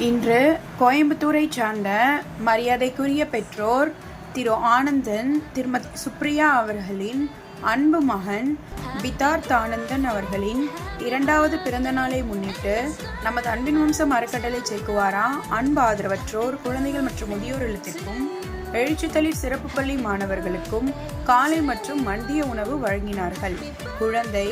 இன்று கோயம்புத்தூரை சார்ந்த மரியாதைக்குரிய பெற்றோர் திரு ஆனந்தன் திருமதி சுப்ரியா அவர்களின் அன்பு மகன் பிதார்த் ஆனந்தன் அவர்களின் இரண்டாவது பிறந்த நாளை முன்னிட்டு நமது அன்பின் வம்சம் அறக்கட்டளை சேக்குவாரா அன்பு ஆதரவற்றோர் குழந்தைகள் மற்றும் முதியோர் இல்லத்திற்கும் எழுச்சித்தளிர் சிறப்பு பள்ளி மாணவர்களுக்கும் காலை மற்றும் மதிய உணவு வழங்கினார்கள். குழந்தை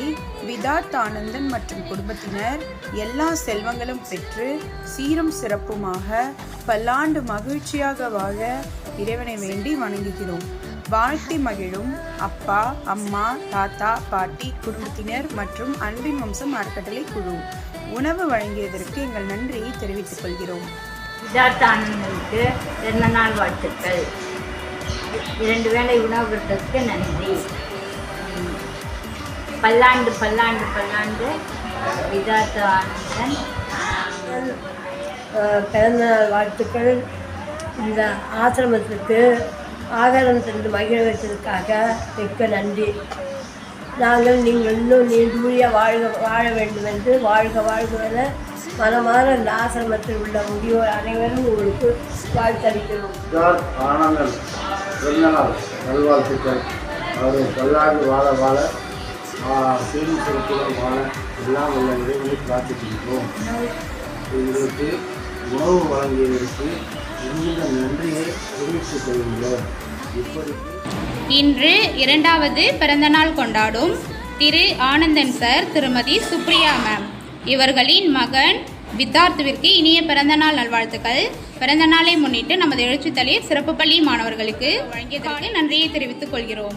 விதார்த் ஆனந்தன் மற்றும் குடும்பத்தினர் எல்லா செல்வங்களும் பெற்று சீரும் சிறப்புமாக பல்லாண்டு மகிழ்ச்சியாக வாழ இறைவனை வேண்டி வணங்குகிறோம். வாழ்த்தி மகிழும் அப்பா அம்மா தாத்தா பாட்டி குடும்பத்தினர் மற்றும் அன்பின் வம்சம் அறக்கட்டளை குழு. உணவு வழங்கியதற்கு எங்கள் நன்றியை தெரிவித்துக் கொள்கிறோம். சித்தார்த்த ஆனந்தனுக்கு பிறந்த நாள் வாழ்த்துக்கள். இரண்டு வேளை உணவு நன்றி. பல்லாண்டு பல்லாண்டு பல்லாண்டு சித்தார்த்த ஆனந்தன் பிறந்த நாள் வாழ்த்துக்கள். இந்த ஆசிரமத்திற்கு ஆகாரம் தந்து மகிழ்வதற்காக மிக்க நன்றி. நாங்கள் நீங்கள் இன்னும் நீண்டூழிய வாழ்க வாழ வேண்டும் என்று வாழ்க வாழ்க மனமான இந்த ஆசிரமத்தில் உள்ள முதியோர் அனைவரும் உங்களுக்கு வாழ்த்தளிக்கிறோம். ஜார் ஆனந்தன் பிறந்தநாள் நல்வாழ்த்துக்கள். அவர் பல்லாண்டு வாழ வாழ சீரும் சிறப்புடன் வாழ எல்லாம் உள்ள நிறைவுகளை பிரார்த்திக்கின்றோம். எங்களுக்கு உணவு வழங்கியதற்கு மிகுந்த நன்றியை தெரிவித்துக் கொள்கிறோம் இன்று இரண்டாவது பிறந்தநாள் கொண்டாடும் திரு ஆனந்தன் சார் திருமதி சுப்ரியா மேம் இவர்களின் மகன் வித்தார்த்துவிற்கு இனிய பிறந்தநாள் நல்வாழ்த்துக்கள். பிறந்தநாளை முன்னிட்டு நமது எழுச்சித்தளிர் சிறப்பு பள்ளி மாணவர்களுக்கு வழங்கியதற்கு நன்றியை தெரிவித்துக் கொள்கிறோம்.